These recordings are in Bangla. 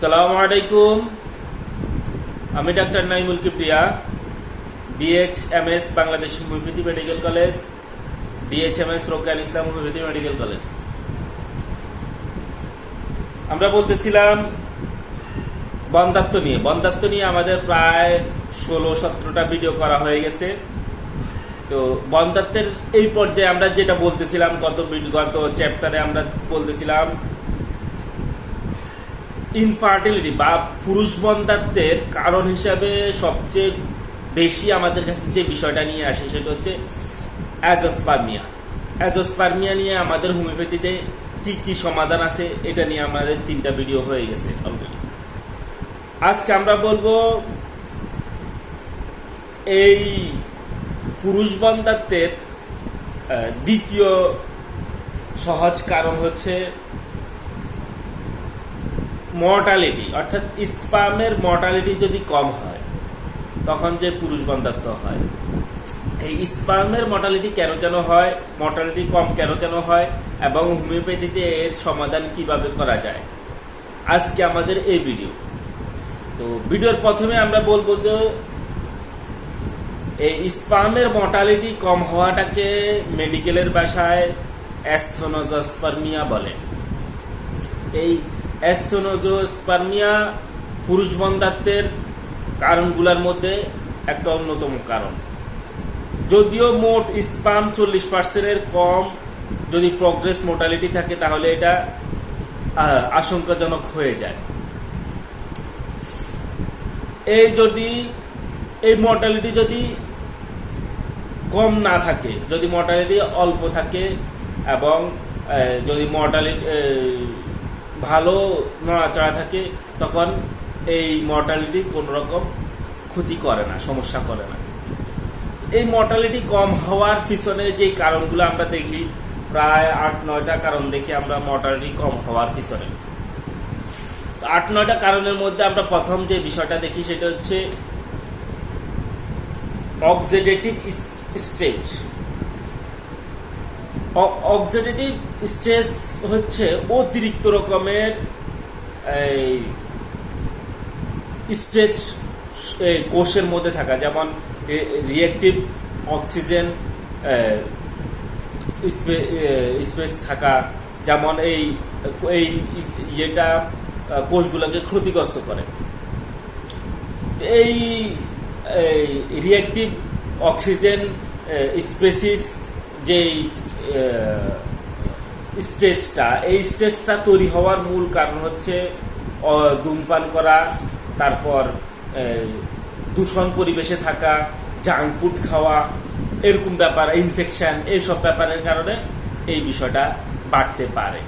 সালাম আলাইকুম। আমি doctor Naimul কিপ্রিয়া DH Bangladesh homoeopathy medical college DH M রোকাল Islam homeopathy medical college. আমরা বলতেছিলাম বন্ধাত্ম নিয়ে। বন্ধাত্ম নিয়ে আমাদের প্রায় ষোলো সতেরোটা ভিডিও করা হয়ে গেছে। তো বন্ধাত্বের এই পর্যায়ে আমরা যেটা বলতেছিলাম, গত গত চ্যাপ্টারে আমরা বলতেছিলাম ইনফার্টিলিটি বা পুরুষ বন্ধাত্বের কারণ হিসাবে সবচেয়ে বেশি আমাদের কাছে যে বিষয়টা নিয়ে আসে সেটা হচ্ছে অ্যাজোস্পার্মিয়া। অ্যাজোস্পার্মিয়া নিয়ে আমাদের হোমিওপ্যাথিতে কি কি সমাধান আছে এটা নিয়ে আমাদের তিনটা ভিডিও হয়ে গেছে অলরেডি আজকে আমরা বলব এই পুরুষ বন্ধাত্বের দ্বিতীয় সহজ কারণ হচ্ছে মর্টালিটি অর্থাৎ স্পামের মর্টালিটি যদি কম হয়, তখন যে পুরুষ বন্ধাত্ব হয়। এই স্পামের মর্টালিটি কেন কেন হয় মর্টালিটি কম কেন কেন হয়, এবং হোমিওপ্যাথিতে এর সমাধান কীভাবে করা যায়, আজকে আমাদের এই ভিডিও তো ভিডিওর প্রথমে আমরা বলব যে, এই স্পামের মর্টালিটি কম হওয়াটাকে মেডিকেলের ভাষায় অ্যাস্থনোজোস্পার্মিয়া বলে। এই অ্যাস্থনোজোস্পার্মিয়া পুরুষ বন্ধাত্বের কারণগুলোর মধ্যে একটা অন্যতম কারণ। যদিও মোট স্পাম চল্লিশ পার্সেন্টের কম যদি প্রগ্রেস মোটালিটি থাকে, তাহলে এটা আশঙ্কাজনক হয়ে যায়। এই যদি, এই মর্টালিটি যদি কম না থাকে, যদি মর্টালিটি অল্প থাকে এবং যদি মর্টালিটি ভালো নড়াচড়া থাকে, তখন এই মর্টালিটি কোনো রকম ক্ষতি করে না, সমস্যা করে না। এই মর্টালিটি কম হওয়ার পিছনে যে কারণগুলো আমরা দেখি, প্রায় আট, নয়টা কারণ দেখি আমরা মর্টালিটি কম হওয়ার পিছনে। আট, নয়টা কারণের মধ্যে আমরা প্রথম যে বিষয়টা দেখি, সেটা হচ্ছে অক্সিডেটিভ স্টেজ অক্সিডেটিভ স্টেজ হচ্ছে অতিরিক্ত রকমের এই এই কোষের মধ্যে থাকা, যেমন রিয়েক্টিভ অক্সিজেন স্পেস থাকা, যেমন এই এই ইয়েটা কোষগুলোকে ক্ষতিগ্রস্ত করে। এই রিয়েক্টিভ অক্সিজেন স্পেসিস যেই স্টেজটা, এই স্টেজটা তৈরি হওয়ার মূল কারণ হচ্ছে ধূমপান করা, তারপর দূষণ পরিবেশে থাকা জাঙ্ক ফুড খাওয়া, এরকম ব্যাপার ইনফেকশন এইসব ব্যাপারের কারণে এই বিষয়টা বাড়তে পারে।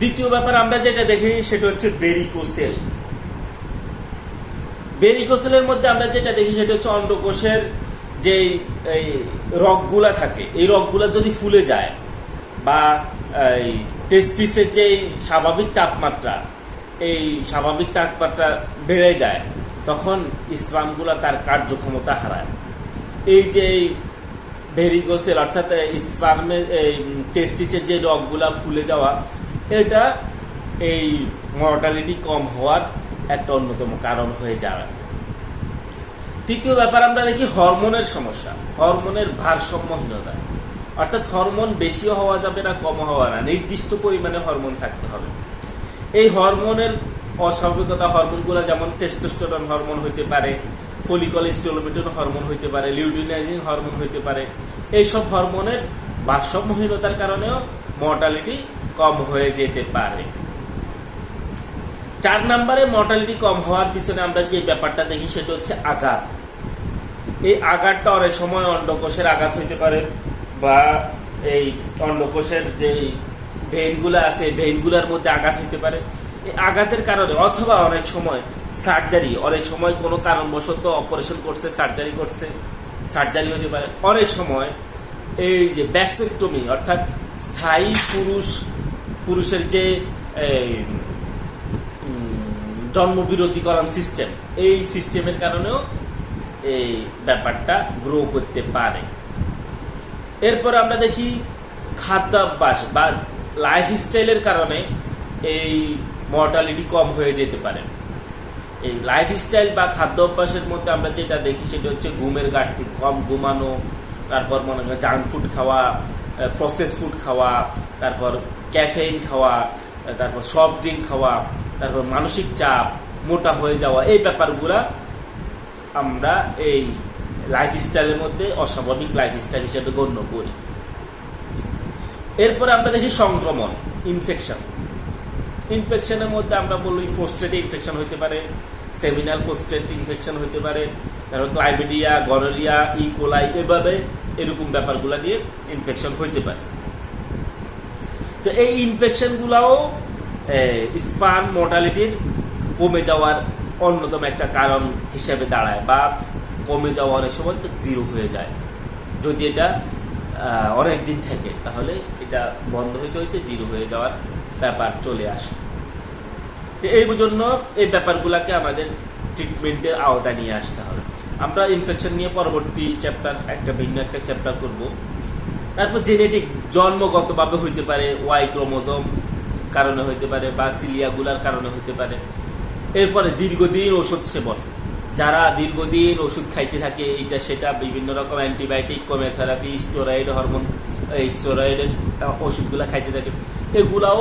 দ্বিতীয় ব্যাপার আমরা যেটা দেখি, সেটা হচ্ছে বেরিকোসেল বেরিকোসেলের মধ্যে আমরা যেটা দেখি, সেটা হচ্ছে অন্ডকোষের যে এই রগগুলা থাকে, এই রগগুলা যদি ফুলে যায় বা এই টেস্টিসের যে স্বাভাবিক তাপমাত্রা, এই স্বাভাবিক তাপমাত্রা বেড়ে যায়, তখন ইসলামগুলা তার কার্যক্ষমতা হারায়। এই যে ভেরিগোসেল অর্থাৎ স্পার্মে এই টেস্টিসের যে রগগুলা ফুলে যাওয়া, এটা এই মর্টালিটি কম হওয়ার একটা অন্যতম কারণ হয়ে যাবে। তৃতীয় ব্যাপার আমরা দেখি হরমোনের সমস্যা, হরমোনের ভারসাম্যহীনতা। অর্থাৎ হরমোন বেশিও হওয়া যাবে না, কম হওয়া না, নির্দিষ্ট পরিমাণে হরমোন থাকতে হবে। এই হরমোনের অস্বাভাবিকতা হরমোনগুলো যেমন টেস্টোস্টেরন হরমোন হইতে পারে ফলিকল স্টোলোমেটন হরমোন হইতে পারে লিউডিনাইজিং হরমোন হইতে পারে, এইসব হরমোনের ভারসাম্যহীনতার কারণেও মর্টালিটি কম হয়ে যেতে পারে। চার নম্বরে মর্টালিটি কম হওয়ার পিছনে আমরা যে ব্যাপারটা দেখি সেটা হচ্ছে আঘাত। এই আঘাতটা অনেক সময় অন্ডকোষের আঘাত হইতে পারে বা এই অন্ডকোষের যে ভেইনগুলো আছে ভেইনগুলোর মধ্যে আঘাত হইতে পারে। এই আঘাতের কারণে অথবা অনেক সময় সার্জারি অনেক সময় কোনো কারণবশত অপারেশন করছে সার্জারি করছে সার্জারি হতে পারে। অনেক সময় এই যে ব্যাকসেক্টমি অর্থাৎ স্থায়ী পুরুষ, পুরুষের যে জন্মবিরতিকরণ সিস্টেম এই সিস্টেমের কারণেও এই ব্যাপারটা গ্রো করতে পারে। এরপর আমরা দেখি খাদ্যাভ্যাস বা লাইফ স্টাইলের কারণে এই মর্টালিটি কম হয়ে যেতে পারে। এই লাইফস্টাইল বা খাদ্য অভ্যাসের মধ্যে আমরা যেটা দেখি সেটা হচ্ছে ঘুমের ঘাটতি কম ঘুমানো, তারপর মনে করেন জাঙ্ক ফুড খাওয়া প্রসেস ফুড খাওয়া, তারপর ক্যাফেইন খাওয়া তারপর সফট ড্রিঙ্ক খাওয়া তারপর মানসিক চাপ, মোটা হয়ে যাওয়া, এই ব্যাপারগুলা আমরা এই লাইফস্টাইলের মধ্যে অস্বাভাবিক লাইফস্টাইল হিসেবে গণ্য করি। এরপরে আমরা দেখি সংক্রমণ ইনফেকশন ইনফেকশনের মধ্যে আমরা বলি ফোস্টেটে ইনফেকশন হতে পারে সেমিনাল ফোস্টেট ইনফেকশন হতে পারে, তারপর ক্লাইবেডিয়া গনোরিয়া ইকোলাই এভাবে এরকম ব্যাপারগুলো নিয়ে ইনফেকশন হতে পারে। তো এই ইনফেকশনগুলাও স্পান মোর্টালিটির কমে যাওয়ার অন্যতম একটা কারণ হিসেবে দাঁড়ায় বা কমে যাওয়া অনেক সময় তো জিরো হয়ে যায়। যদি এটা অনেক দিন থাকে, তাহলে এটা বন্ধ হইতে হইতে জিরো হয়ে যাওয়ার ব্যাপার চলে আসে। এই জন্য এই ব্যাপারগুলোকে আমাদের ট্রিটমেন্টের আওতায় নিয়ে আসতে হবে। আমরা ইনফেকশন নিয়ে পরবর্তী চ্যাপ্টার একটা ভিন্ন একটা চ্যাপ্টার করব। তারপর জেনেটিক জন্মগতভাবে হইতে পারে ওয়াই ক্রোমোজোম কারণে হইতে পারে বা সিলিয়াগুলার কারণে হইতে পারে। এরপরে দীর্ঘদিন ওষুধ সেবন। যারা দীর্ঘদিন ওষুধ খাইতে থাকে, এইটা সেটা বিভিন্ন রকম অ্যান্টিবায়োটিক কোমেথেরাপি স্টোরয়েড হরমোন স্টোরয়েডের ওষুধগুলো খাইতে থাকে। এগুলাও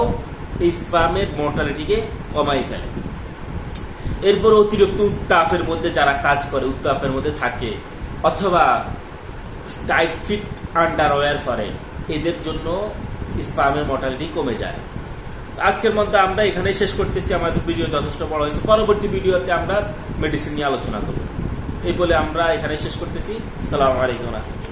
এই স্পামের মর্টালিটিকে কমাই ফেলে। এরপর অতিরিক্ত উত্তাপের মধ্যে যারা কাজ করে, উত্তাপের মধ্যে থাকে, অথবা টাইট ফিট আন্ডারওয়্যার পরে এদের জন্য স্পামের মর্টালিটি কমে যায়। আজকের মধ্যে আমরা এখানে শেষ করতেছি। আমাদের ভিডিও যথেষ্ট বড় হয়েছে। পরবর্তী ভিডিওতে আমরা মেডিসিন নিয়ে আলোচনা করব। এই বলে আমরা এখানে শেষ করতেছি। সালাম আলাইকুম রহমতুল্লাহ।